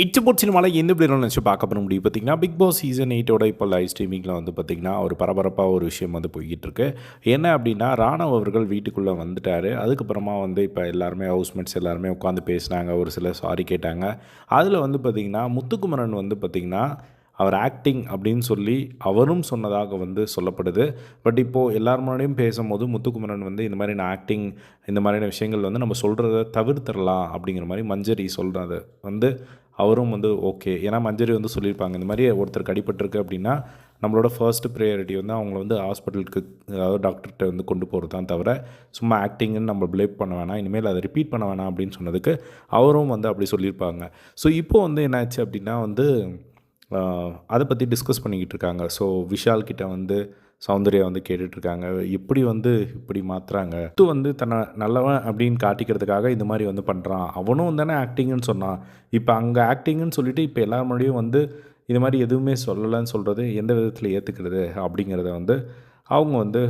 இச்சபோட் சினிமாவில் எந்த இப்படி நினச்சி பார்க்க பண்ண முடியும். பார்த்தீங்கன்னா பிக் பாஸ் சீசன் எயிட்டோட இப்போ லைவ் ஸ்ட்ரீமிங்கில் வந்து பார்த்திங்கன்னா ஒரு பரபரப்பாக ஒரு விஷயம் வந்து போய்கிட்டு இருக்கு. என்ன அப்படின்னா ராணவ் அவர்கள் வீட்டுக்குள்ளே வந்துட்டார். அதுக்கப்புறமா வந்து இப்போ எல்லாருமே ஹவுஸ்மேட்ஸ் எல்லாருமே உட்காந்து பேசினாங்க. ஒரு சில சாரி கேட்டாங்க. அதில் வந்து பார்த்திங்கன்னா முத்துக்குமரன் வந்து பார்த்திங்கன்னா அவர் ஆக்டிங் அப்படின்னு சொல்லி அவரும் சொன்னதாக வந்து சொல்லப்படுது. பட் இப்போது எல்லார் முன்னாடியும் பேசும்போது முத்துக்குமரன் வந்து இந்த மாதிரி நான் ஆக்டிங் இந்த மாதிரியான விஷயங்கள் வந்து நம்ம சொல்கிறத தவிர்த்திடலாம் அப்படிங்கிற மாதிரி மஞ்சரி சொல்கிறது வந்து அவரும் வந்து ஓகே ஏன்னா மஞ்சரி வந்து சொல்லியிருப்பாங்க இந்த மாதிரி ஒருத்தருக்கு அடிபட்டிருக்கு அப்படின்னா நம்மளோட ஃபர்ஸ்ட் ப்ரையாரிட்டி வந்து அவங்கள வந்து ஹாஸ்பிட்டலுக்கு அதாவது டாக்டர்கிட்ட வந்து கொண்டு போகிறது தான் தவிர சும்மா ஆக்டிங்குன்னு நம்ம பிளேப் பண்ண வேணாம் இனிமேல் அதை ரிப்பீட் பண்ண வேணாம் அப்படின்னு சொன்னதுக்கு அவரும் வந்து அப்படி சொல்லியிருப்பாங்க. ஸோ இப்போது வந்து என்னாச்சு அப்படின்னா வந்து அதை பற்றி டிஸ்கஸ் பண்ணிக்கிட்டு இருக்காங்க. ஸோ விஷால் கிட்ட வந்து சௌந்தர்யா வந்து கேட்டுட்ருக்காங்க. எப்படி வந்து இப்படி மாற்றுறாங்க இது வந்து தன்னை நல்லவன் அப்படின்னு காட்டிக்கிறதுக்காக இந்த மாதிரி வந்து பண்ணுறான் அவனும் தானே ஆக்டிங்னு சொன்னான். இப்போ அங்கே ஆக்டிங்னு சொல்லிட்டு இப்போ எல்லார் முன்னாடியும் வந்து இது மாதிரி எதுவுமே சொல்லலைன்னு சொல்கிறது எந்த விதத்தில் ஏற்றுக்கிறது அப்படிங்கிறத வந்து அவங்க வந்து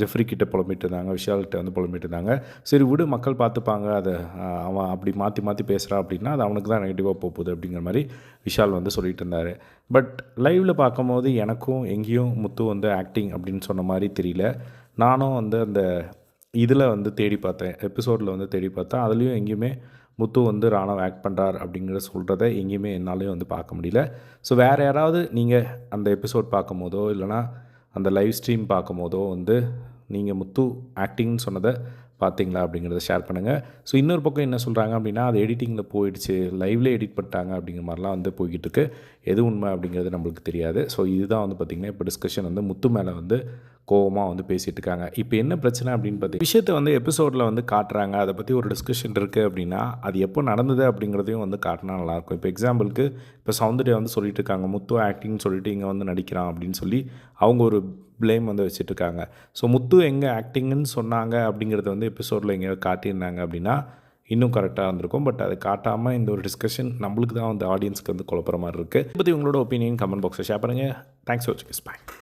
ஜெஃப்ரி கிட்ட புலம்பிட்டு இருந்தாங்க விஷால்கிட்ட வந்து புலம்பிட்டு இருந்தாங்க சரி விடு மக்கள் பார்த்துப்பாங்க அதை அவன் அப்படி மாற்றி மாற்றி பேசுகிறான் அப்படின்னா அது அவனுக்கு தான் நெகட்டிவாக போகுது அப்படிங்கிற மாதிரி விஷால் வந்து சொல்லிட்டு இருந்தார். பட் லைவில் பார்க்கும்போது எனக்கும் எங்கேயும் முத்து வந்து ஆக்டிங் அப்படின்னு சொன்ன மாதிரி தெரியல. நானும் வந்து அந்த இதில் வந்து தேடி பார்த்தேன் எபிசோடில் வந்து தேடி பார்த்தேன். அதுலேயும் எங்கேயுமே முத்து வந்து ராணவ் ஆக்ட் பண்ணுறார் அப்படிங்கிற சொல்கிறத எங்கேயுமே என்னாலையும் வந்து பார்க்க முடியல. ஸோ வேறு யாராவது நீங்கள் அந்த எபிசோட் பார்க்கும்போதோ இல்லைனா அந்த லைவ் ஸ்ட்ரீம் பார்க்கும்போதோ வந்து நீங்கள் முத்து ஆக்டிங்னு சொன்னதை பார்த்தீங்களா அப்படிங்கிறத ஷேர் பண்ணுங்கள் ஸோ இன்னொரு பக்கம் என்ன சொல்கிறாங்க அப்படின்னா அது எடிட்டிங்கில் போயிடுச்சு லைவ்ல எடிட் பண்ணிட்டாங்க அப்படிங்கிற மாதிரிலாம் வந்து போய்கிட்டு இருக்கு எது உண்மை அப்படிங்கிறது நம்மளுக்கு தெரியாது. ஸோ இதுதான் வந்து பார்த்திங்கன்னா இப்போ டிஸ்கஷன் வந்து முத்து மேலே வந்து கோவமாக வந்து பேசிகிட்டு இருக்காங்க. இப்போ என்ன பிரச்சனை அப்படின்னு பார்த்தி விஷயத்தை வந்து எபிசோடில் வந்து காட்டுறாங்க. அதை பற்றி ஒரு டிஸ்கஷன் இருக்குது அப்படின்னா அது எப்போ நடந்தது அப்படிங்கிறதையும் வந்து காட்டினா நல்லாயிருக்கும். இப்போ எக்ஸாம்பிளுக்கு இப்போ சௌந்தர்யா வந்து சொல்லிட்டு இருக்காங்க முத்து ஆக்டிங்னு சொல்லிட்டு இங்கே வந்து நடிக்கிறான் அப்படின்னு சொல்லி அவங்க ஒரு ப்ளேம் வந்து வச்சுட்ருக்காங்க. ஸோ முத்து எங்கே ஆக்டிங்குன்னு சொன்னாங்க அப்படிங்கிறத வந்து எபிசோடில் எங்கேயாவது காட்டியிருந்தாங்க அப்படின்னா இன்னும் கரெக்டாக இருந்திருக்கும். பட் அதை காட்டாமல் இந்த ஒரு டிஸ்கஷன் நம்மளுக்கு தான் வந்து ஆடியன்ஸ்க்கு வந்து குழப்பற மாதிரி இருக்குது இப்போ பற்றி உங்களோட ஒப்பீனியன் கமெண்ட் பாக்ஸில் ஷேர் பண்ணுங்கள் தேங்க்ஸ் ஃபார் வாட்சிங் பாய்